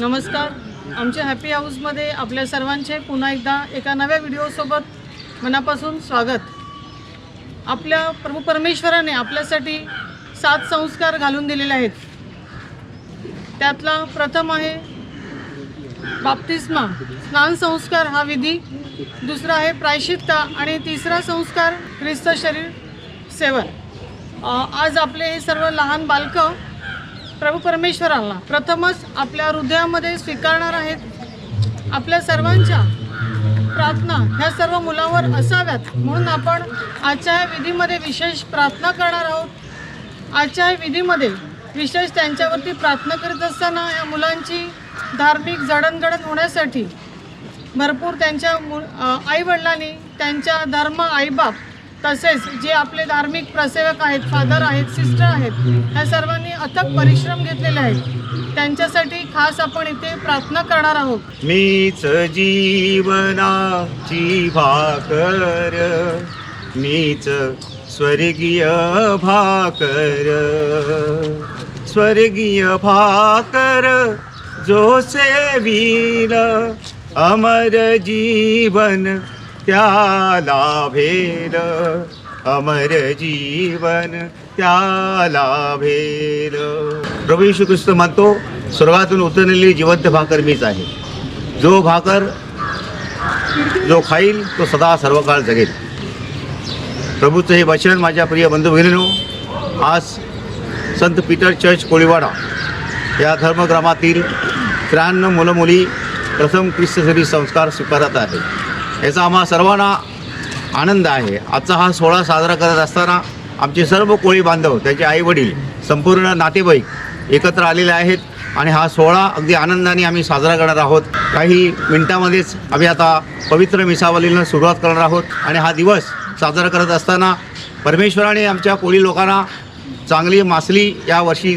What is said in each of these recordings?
नमस्कार. आमच्या हॅपी हाऊसमध्ये आपल्या सर्वांचे पुन्हा एकदा एका नव्या व्हिडिओसोबत मनापासून स्वागत. आपल्या प्रभू परमेश्वराने आपल्यासाठी सात संस्कार घालून दिलेले आहेत. त्यातला प्रथम आहे बाप्तिस्मा. स्नान संस्कार हा विधी. दुसरा आहे प्रायशित्ता आणि तिसरा संस्कार ख्रिस्त शरीर सेवन. आज आपले हे सर्व लहान बालकं प्रभू परमेश्वराला प्रथमच आपल्या हृदयामध्ये स्वीकारणार आहेत. आपल्या सर्वांच्या प्रार्थना ह्या सर्व मुलावर असाव्यात. म्हणून आपण आजच्या या विधीमध्ये विशेष प्रार्थना करणार आहोत. आजच्या या विधीमध्ये विशेष त्यांच्यावरती प्रार्थना करीत असताना या मुलांची धार्मिक जडणघडण होण्यासाठी भरपूर त्यांच्या मु आईवडिलांनी त्यांच्या धर्म आईबाप तसेच जे आपले धार्मिक प्रसेवक आहेत फादर आहेत सिस्टर आहेत ह्या सर्वांनी अथक परिश्रम घेतलेले आहेत. त्यांच्यासाठी खास आपण इथे प्रार्थना करणार आहोत. मीच जीवनाची भाकर मीच स्वर्गीय भाकर स्वर्गीय भाकर जो सेवील अमर जीवन त्याला भेल अमर जीवन त्याला भेल प्रभू श्री ख्रिस्त म्हणतो स्वर्गातून उतरलेली जिवंत भाकर मीच आहे. जो भाकर जो खाईल तो सदा सर्व काळ जगेल. प्रभूचं हे वचन माझ्या प्रिय बंधू भगिनीनो आज संत पीटर चर्च कोळीवाडा या धर्मग्रामातील त्र्याण्णव मुलं मुली प्रथम ख्रिस्तशरी संस्कार स्वीकारत आहे. याचा आम्हा सर्वांना आनंद आहे. आजचा हा सोहळा साजरा करत असताना आमचे सर्व कोळी बांधव त्याचे आईवडील संपूर्ण नातेवाईक एकत्र आलेले आहेत आणि हा सोहळा अगदी आनंदाने आम्ही साजरा करणार आहोत. काही मिनिटामध्येच आम्ही आता पवित्र मिसावलीनं सुरुवात करणार आहोत आणि हा दिवस साजरा करत असताना परमेश्वराने आमच्या कोळी लोकांना चांगली मासली या वर्षी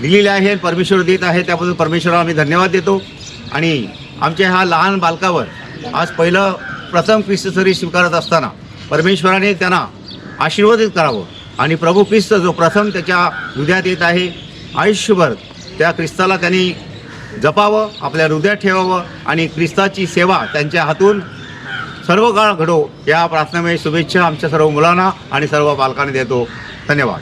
दिलेली आहे परमेश्वर देत आहे त्याबद्दल परमेश्वराला आम्ही धन्यवाद देतो. आणि आमच्या ह्या लहान बालकावर आज पहिलं प्रथम ख्रिस्तसरी स्वीकारत असताना परमेश्वराने त्यांना आशीर्वादित करावं. आणि प्रभू ख्रिस्त जो प्रथम त्याच्या हृदयात येत आहे आयुष्यभर त्या ख्रिस्ताला त्यांनी जपावं आपल्या हृदयात ठेवावं आणि ख्रिस्ताची सेवा त्यांच्या हातून सर्व काळ घडो. या प्रार्थनेमुळे शुभेच्छा आमच्या सर्व मुलांना आणि सर्व पालकांना देतो. धन्यवाद.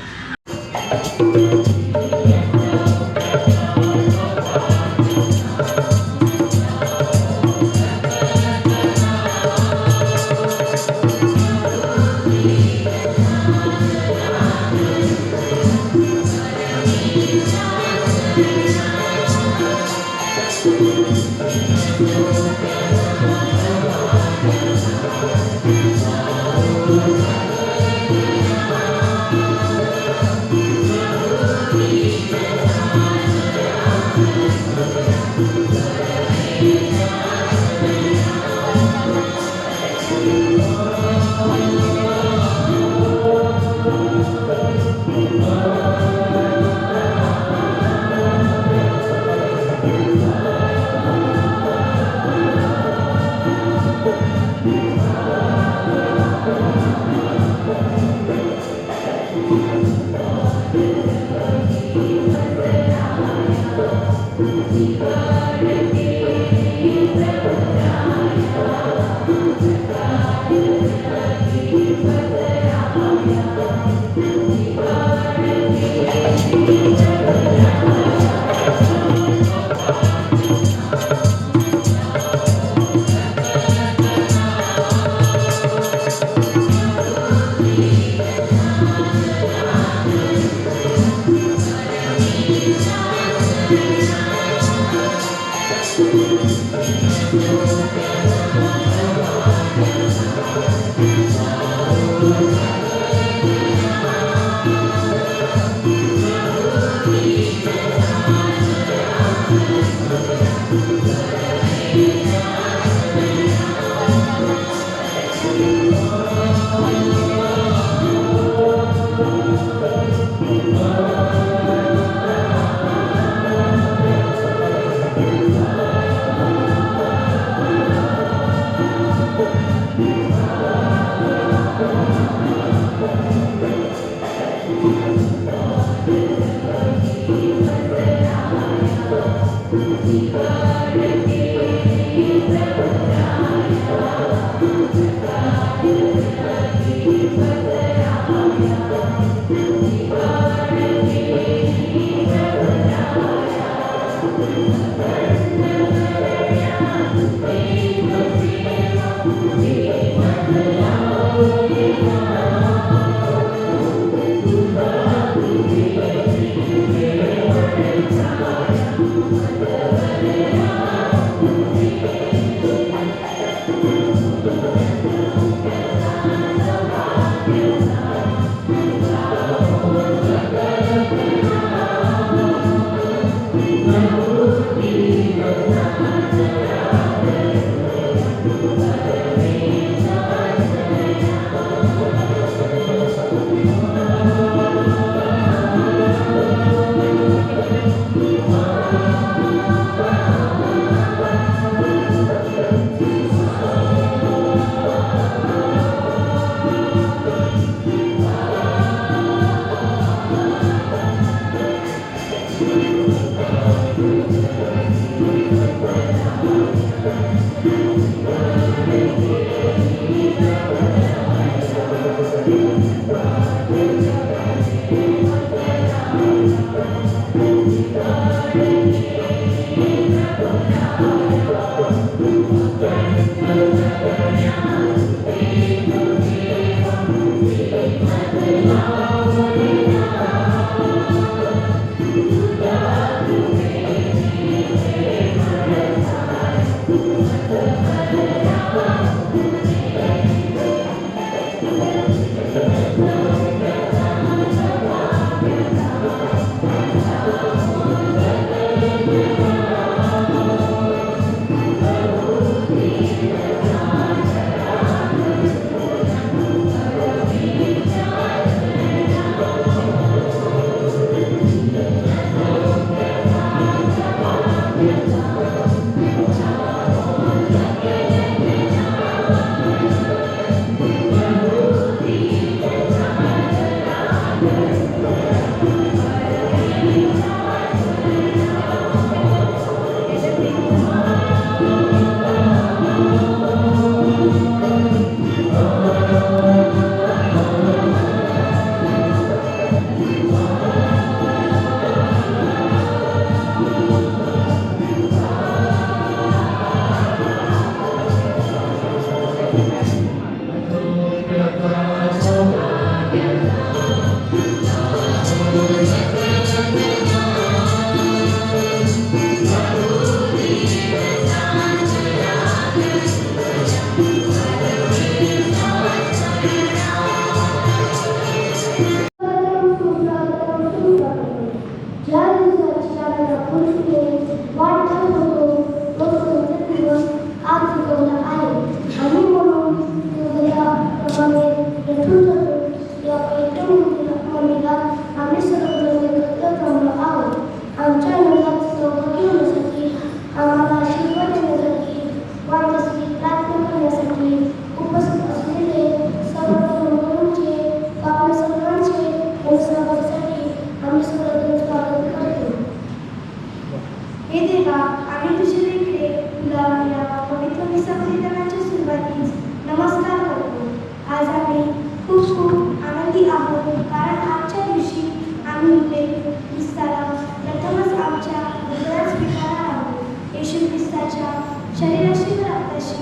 आम्ही तुझे लेकरे तुला या पवित्र विसर्जनाच्या सुरुवातीस नमस्कार करतो आज आम्ही खूप खूप आनंदी आहोत कारण आजच्या दिवशी आम्ही इथे ख्रिस्ताला प्रथमच आमच्या हृदयात स्वीकारणार आहोत. येशू ख्रिस्ताच्या शरीराशी व रक्ताशी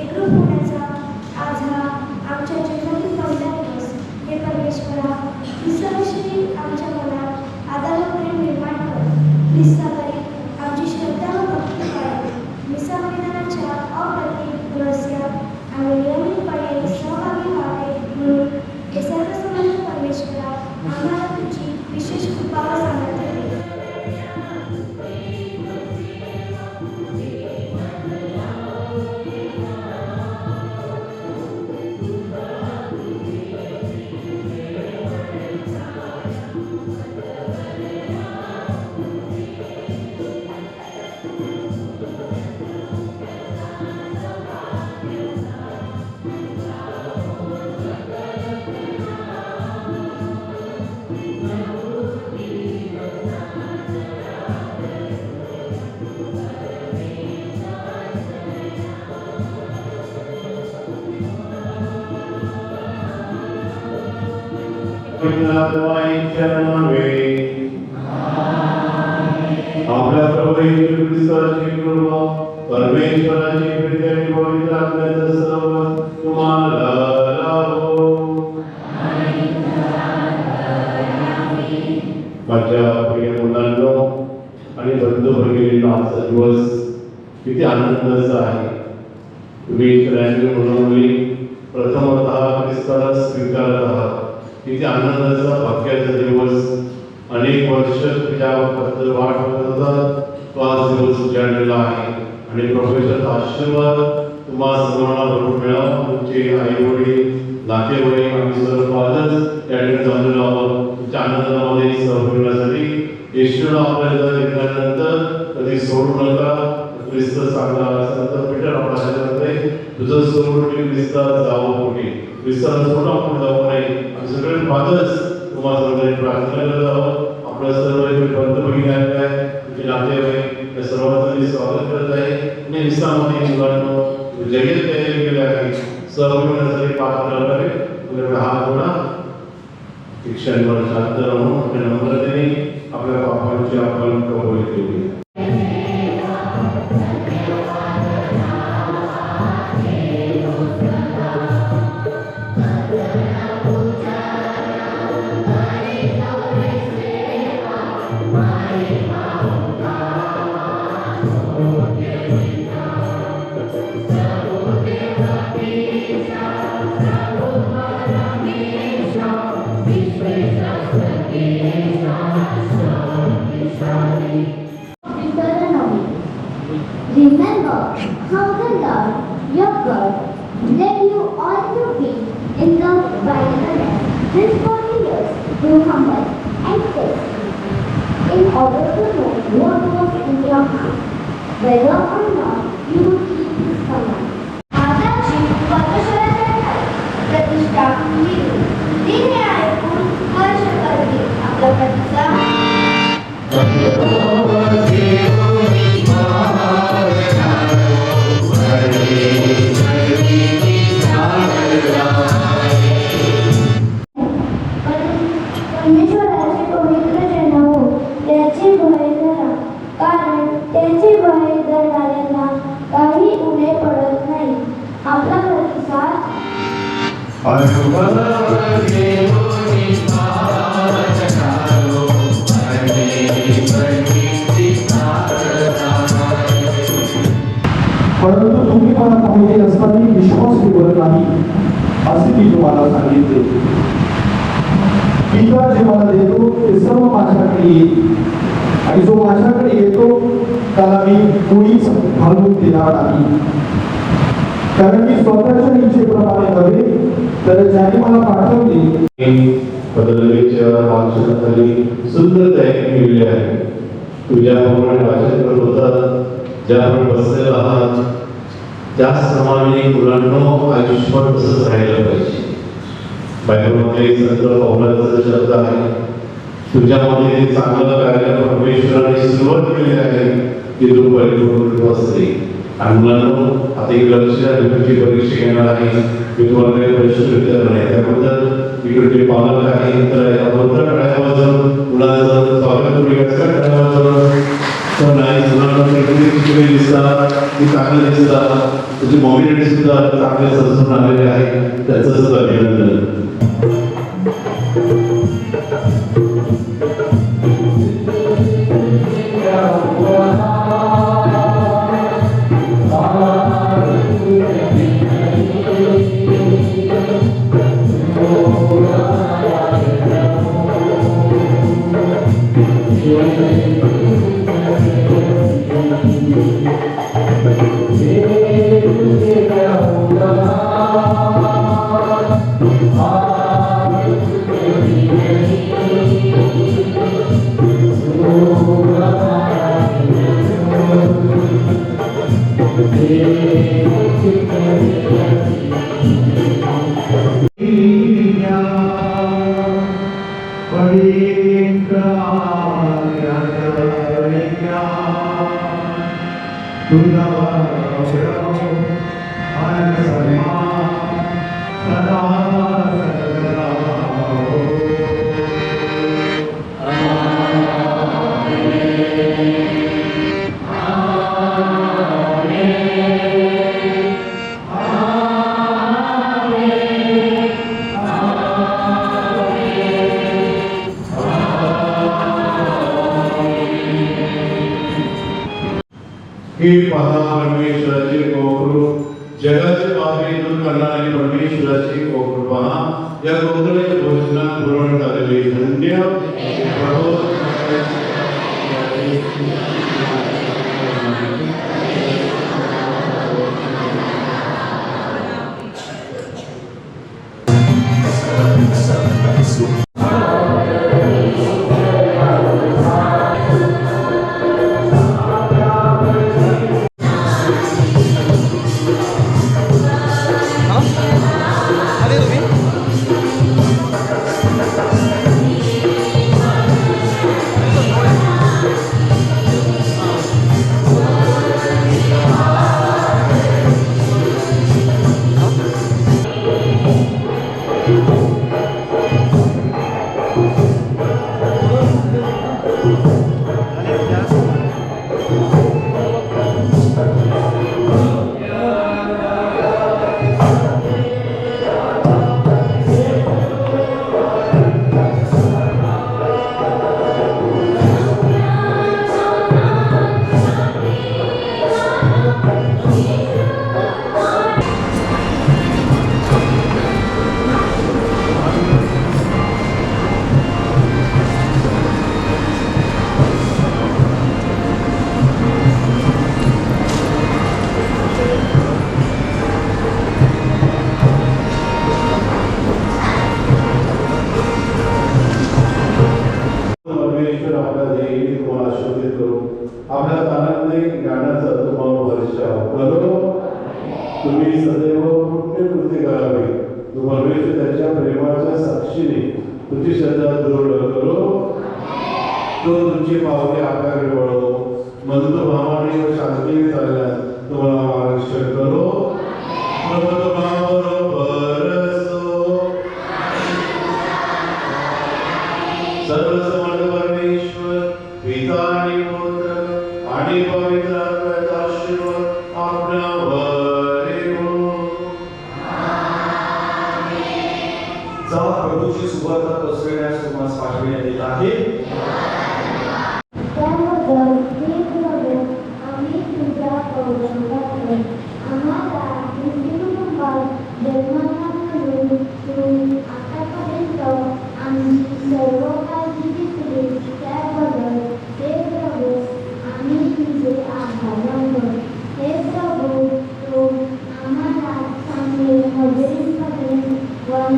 एकरूप होण्याचा आज हा आमच्या जीवनातील पहिला दिवस. हे परमेश्वरा ख्रिस्ताविषयी माझ्या प्रिय मुलांनो आणि बंधू भगिनींनो आजचा दिवस किती आनंदाचा आहे. तुम्ही ईश्वरांनी म्हणून प्रथमत ख्रिस्ताला स्वीकारत आहात. किती आनंदाचा भाग्याचा दिवस. अनेक वर्ष तुझ्याबद्दल वाट होता. तो आज दिवस उजाडलेला आहे. आणि प्रभूचा आशीर्वाद तुम्हाला सर्वांना भरपूर मिळावा. तुमचे आई वडील नातेवाईक आम्ही सर्व पालक त्या ठिकाणी जमलेलो आहोत तुमच्या आनंदामध्ये सहभागी होण्यासाठी येशूला आपल्याला घेतल्यानंतर कधी सोडू नका. ख्रिस्त सांगला संत पीटर आपल्या सांगते तुझं सोडून मी ख्रिस्तात जावं पोटी ख्रिस्ताला सोडून आपण जाऊ नये आम्ही सगळे फादर्स तुम्हाला सर्वांनी प्रार्थना करत आहोत. आपल्या सर्व पंत भगिनी आहे तुमचे नातेवाईक या सर्वांचं मी स्वागत करत आहे. आणि इस्लाममध्ये मुलांनो जगेल तयारी केली आहे. सहभागी होण्यासाठी पात्र आहे तुमच्याकडे हात जोडा. शिक्षणवर शांत राहून आपल्या नम्रतेने आपल्या पापांची आपण कबूल केली Remember how the Lord your God led you all your way in the wilderness these forty years through hunger and thirst, in order to know what was in your heart, whether or not you would keep His command. आदाची परमेश्वराच्या ठाई प्रतिष्ठा केली तिने ऐकून हर्ष करते आपला प्रतिसाद परंतु तुम्ही मला पाहिजे असताना विश्वास ठेवत नाही असे मी तुम्हाला सांगितले. पिता जे मला देतो ते सर्व माझ्याकडे येईल. आणि जो माझ्याकडे येतो त्याला मी कोणीच घालून देणार नाही. कारण मी स्वतःच्या इच्छेप्रमाणे नव्हे तर ज्याने मला पाठवली बदललेच्या वाचनाखाली सुंदर तयारी केलेली आहे. तुझ्याप्रमाणे वाचन करत होता ज्याप्रमाणे बसलेला आहात त्याचप्रमाणे मुलांना आयुष्यभर तसंच राहायला पाहिजे. बायबलमध्ये संत पौलाचा शब्द आहे. तुझ्यामध्ये चांगलं कार्य परमेश्वराने सुरुवात केली आहे ती तू परिपूर्ण असते आणि मुलांना आता एक लक्ष परीक्षा येणार आहे. मी तुम्हाला काही प्रश्न विचारणार नाही त्याबद्दल इकडचे पालक आहे तर आहे त्याबद्दल जाऊन मुलांचं स्वागत तुम्ही कसं कळायला जाऊन नाही मुलांना शिकले दिसतात ती चांगले दिसतात. तुझी मॉबिलिटी सुद्धा चांगले सजून आलेले आहे. त्याचं सुद्धा अभिनंदन.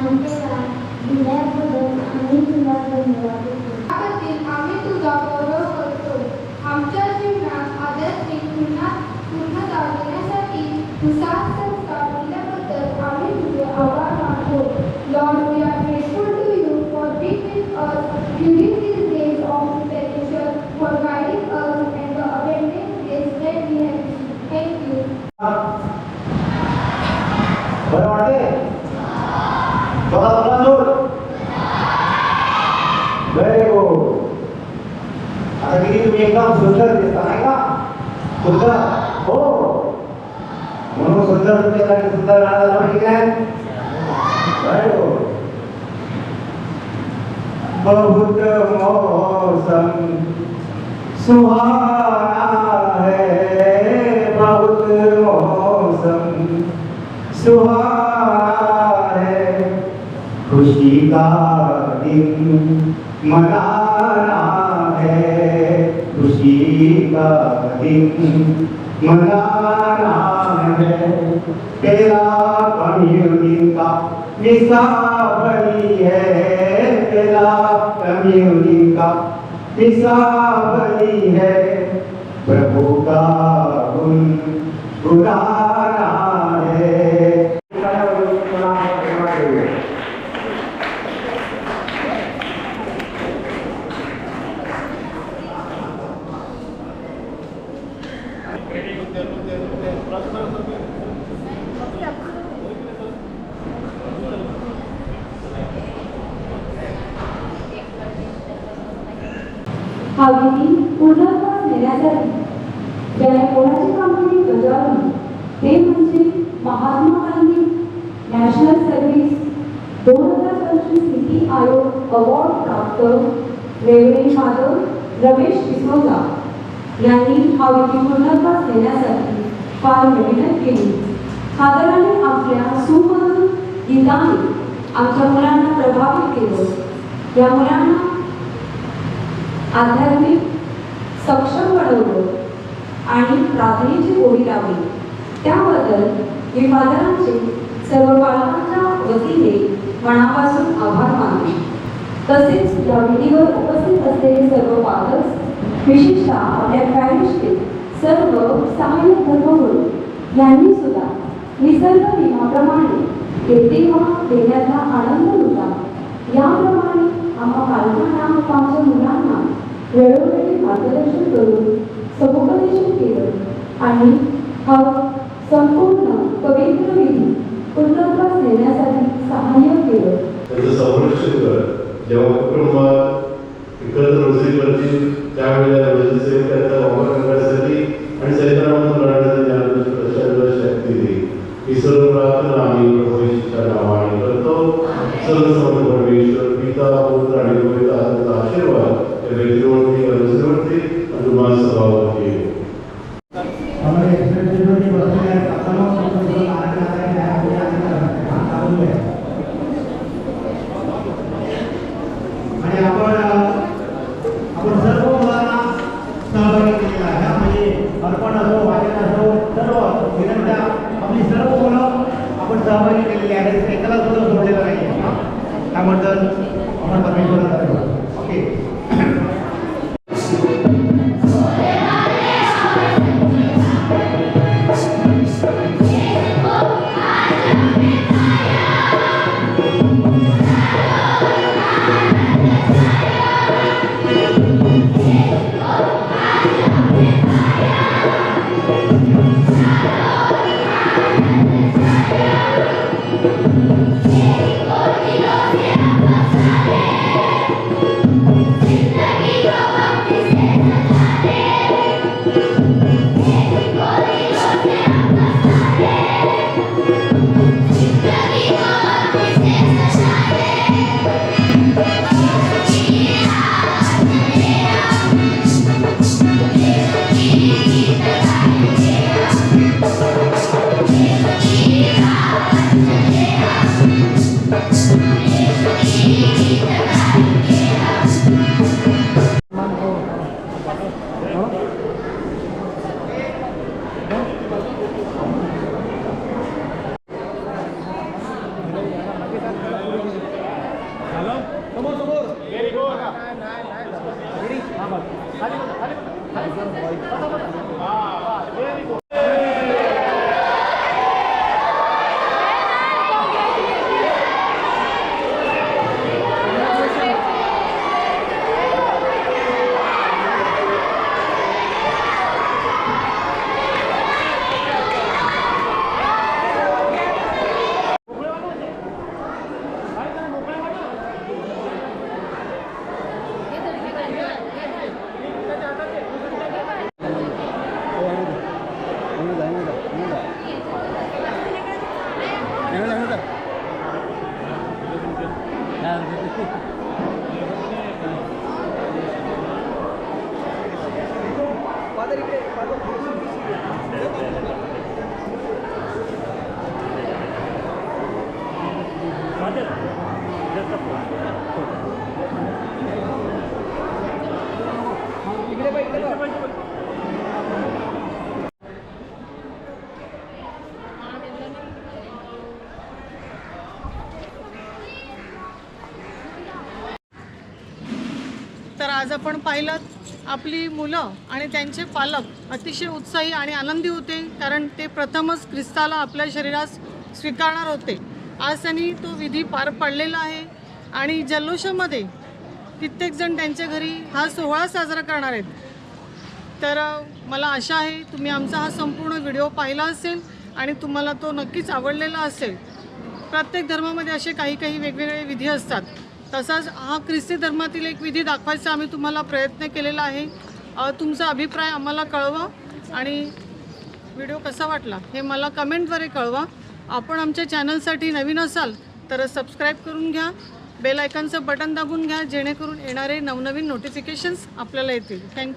আমাকে बहुत मौसम सुहाना है बहुत मौसम सुहाना है। खुशी का दिन मनाना है, खुशी का दिन मना तेरा कम्युनिका निसावली है तेरा कम्युनिका निसावली है। प्रभु का गुण पुराना डॉक्टर प्राप्त फादर रमेश डिसोजा यांनी हा विधी पूर्णत्वास फार मेहनत केली. फादराने आपल्या सुमधुर गीताने आमच्या मुलांना प्रभावित केलं. या मुलांना आध्यात्मिक सक्षम बनवलं आणि प्रार्थनेची ओढी लावली. त्याबद्दल मी फादरांचे सर्व बालकांच्या वतीने मनापासून आभार मानले. तसेच या विधीवर उपस्थित असलेले सर्व पालक विशेषतः आपल्या पॅरिशचे सर्व सहाय्यक धर्मगुरू यांनी सुद्धा निसर्ग नियमाप्रमाणे तेव्हा देण्याचा आनंद होता याप्रमाणे आम्हा पालकांना आमच्या मुलांना वेळोवेळी मार्गदर्शन करून समुपदेशन केलं आणि हा संपूर्ण पवित्र विधी पूर्णत्वास नेण्यासाठी सहाय्य केलं. संरक्षण जेव्हा कुटुंबात एकत्र रोजी करतील त्यावेळेला रोजरीचे त्याचा वापर करण्यासाठी तर आज आपण पाहिलं आपली मुलं आणि त्यांचे पालक अतिशय उत्साही आणि आनंदी होते कारण ते प्रथमच ख्रिस्ताला आपल्या शरीरास स्वीकारणार होते. आज त्यांनी तो विधी पार पडलेला आहे आणि जल्लोषामध्ये कित्येकजण त्यांच्या घरी हा सोहळा साजरा करणार आहेत. तर मला आशा आहे तुम्ही आमचा हा संपूर्ण व्हिडिओ पाहिला असेल आणि तुम्हाला तो नक्कीच आवडलेला असेल. प्रत्येक धर्मामध्ये असे काही काही वेगवेगळे विधी असतात. तसाच हा ख्रिस्ती धर्मातील एक विधी दाखवायचा आम्ही तुम्हाला प्रयत्न केलेला आहे. तुमचा अभिप्राय आम्हाला कळवा आणि व्हिडिओ कसा वाटला हे मला कमेंटद्वारे कळवा. आपण आमच्या चॅनलसाठी नवीन असाल तर सबस्क्राईब करून घ्या बेल आयकनचं बटन दाबून घ्या जेणेकरून येणारे नवनवीन नोटिफिकेशन्स आपल्याला येतील. थँक्यू